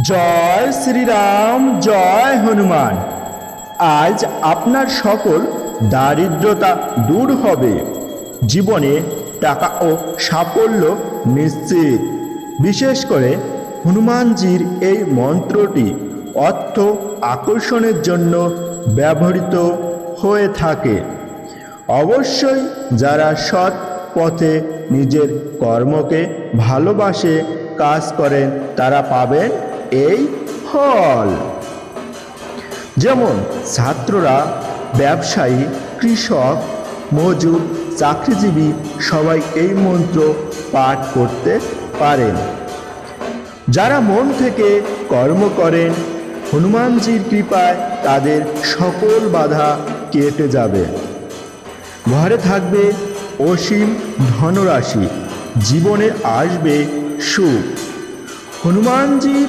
জয় শ্রীরাম, জয় হনুমান। আজ আপনার সকল দারিদ্রতা দূর হবে। জীবনে টাকা ও সাফল্য নিশ্চিত। বিশেষ করে হনুমানজির এই মন্ত্রটি অর্থ আকর্ষণের জন্য ব্যবহৃত হয়ে থাকে। অবশ্যই যারা সৎ পথে নিজের কর্মকে ভালোবাসে, কাজ করেন, তারা পাবেন এই ফল। যেমন ছাত্ররা, ব্যবসায়ী, কৃষক, মজুর, চাকরিজীবী সবাই এই মন্ত্র পাঠ করতে পারেন। যারা মন থেকে কর্ম করেন, হনুমানজির কৃপায় তাদের সকল বাধা কেটে যাবে। ঘরে থাকবে অসীম ধনরাশি, জীবনে আসবে সুখ। হনুমানজির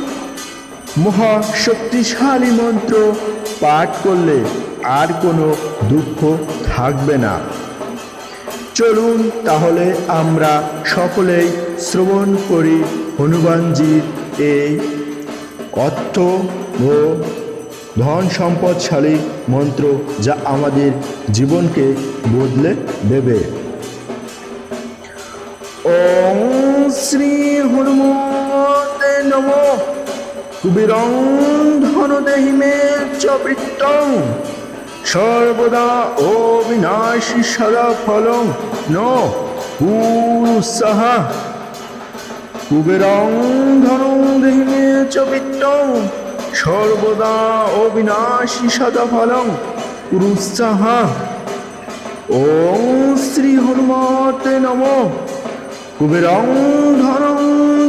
মহাশক্তিশালী মন্ত্র পাঠ করলে আর কোনো দুঃখ থাকবে না। চলুন তাহলে আমরা সকলেই শ্রবণ করি হনুমানজির এই অর্থ ও ধন সম্পদশালী মন্ত্র যা আমাদের জীবনকে বদলে দেবে। ও শ্রী হনুমতে নম কুবেরং ধনদেহি মে চ বৃত্তং সর্বদা ও বিনাশী সদা ফলং ন, পুরুষাহা। কুবেরং ধনং দেহি মে চ বৃত্তং সর্বদা অবিনাশী সদা ফলং পুরুষাহা। ওম শ্রী হনুমতে নম। কুবেরং ধনং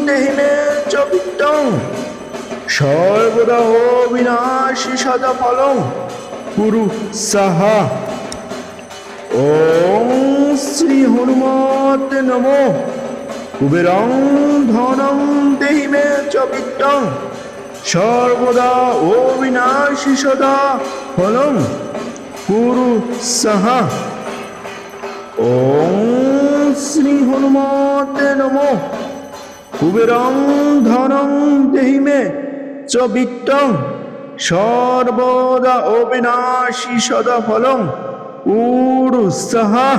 দেহি মে চ বৃত্তং সর্বদা অবিনাশী সদা ফলং কুরু সাহা। ওম শ্রী হনুমতে নম। কুবেরং ধনং দেহি মে চ বিত্তং সর্বদা অবিনাশী সদা ফলং কুরু সাহা। ওম শ্রী হনুমতে নম। কুবেরং ধনং দেহি মে চ বিত্তং সর্বদা অবিনাশী সদা ফলং উড়ুৎসাহা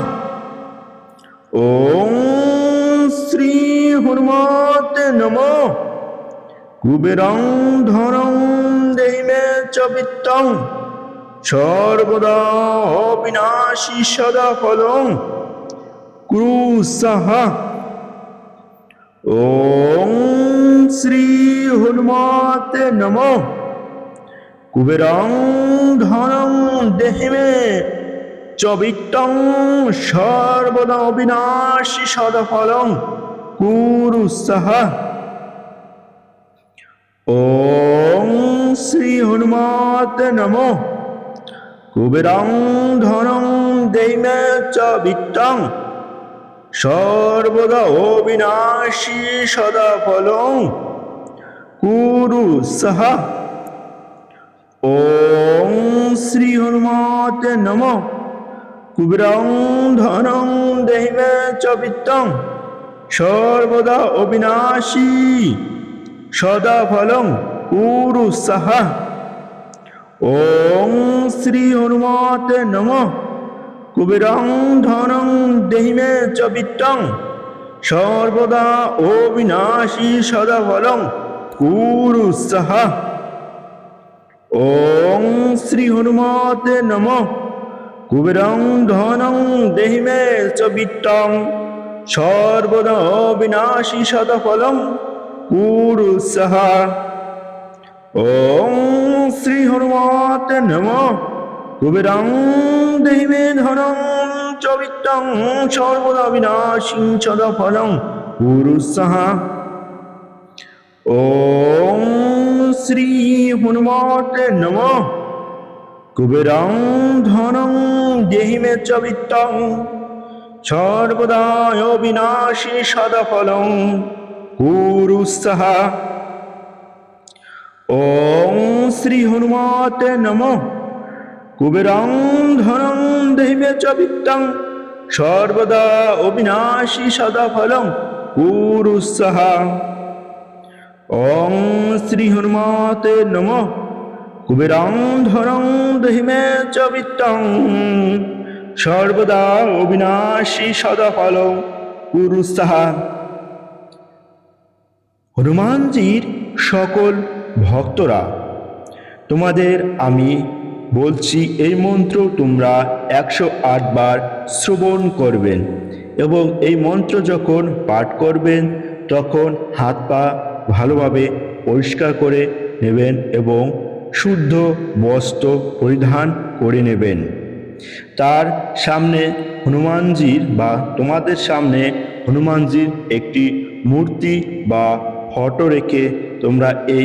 ওম শ্রী হনুমতে নম কুবেরং ধনং দেহি মে সর্বদা অবিনাশী সদা ফলং ক্রুসাহা ওম শ্রী হনুমতে নম। কুবেরং ধনং দেহি মে সর্বদা অবিনাশী সদফলং কুরুসাহা ওম শ্রী হনুমতে নম। কুবেরং ধনং দেহি মে চ বিত্তং সর্বদা অবিনাশী সদা ফলং কুরু সাহা। ওম শ্রী হনুমতে নম। কুবেরং ধনং দেহি মে চ সর্বদা অবিনাশী সদা ফলং কুরু সাহা। ওম শ্রী হনুমতে নম। কুবেরং ধনং দেহি মে চ বিত্তং সর্বদা অবিনাশী সদা ফলং কুরু সাহা। ওম শ্রী হনুমতে নম। কুবেরং ধনং দেহি মে চ বিত্তং সর্বদা অবিনাশী সদা ফলং কুরু সাহা। ওম শ্রী হনুমতে নম। কুবেরং দেহি মে ধনং চ বিত্তং সর্বদা বিনাশী সদা ফলং পুরুষাহা। ওম শ্রী হনুমতে নম। কুবেরং ধনং দেহি মে চ বিত্তং সর্বদা অবিনাশী সদা ফলং পুরুষাহা। ওম শ্রী হনুমতে নমঃ। কুবেরং ধনং দেহিমে চ বিত্তং সর্বদা অবিনাশী সদা ফলং পুরুষাহা ওং শ্রী হনুমতে নম। কুবেরং ধরং দেহিমে চ বিত্তং সর্বদা অবিনাশী সদা ফল পুরুষাহা হনুমানজির সকল ভক্তরা, তোমাদের আমি বলছি, এই মন্ত্র তোমরা একশো আট বার শ্রবণ করবেন এবং এই মন্ত্র যখন পাঠ করবেন, তখন হাত পা ভালোভাবে পরিষ্কার করে নেবেন এবং শুদ্ধ বস্ত্র পরিধান করে নেবেন। তার সামনে হনুমানজির বা তোমাদের সামনে হনুমানজির একটি মূর্তি বা ফটো রেখে তোমরা এই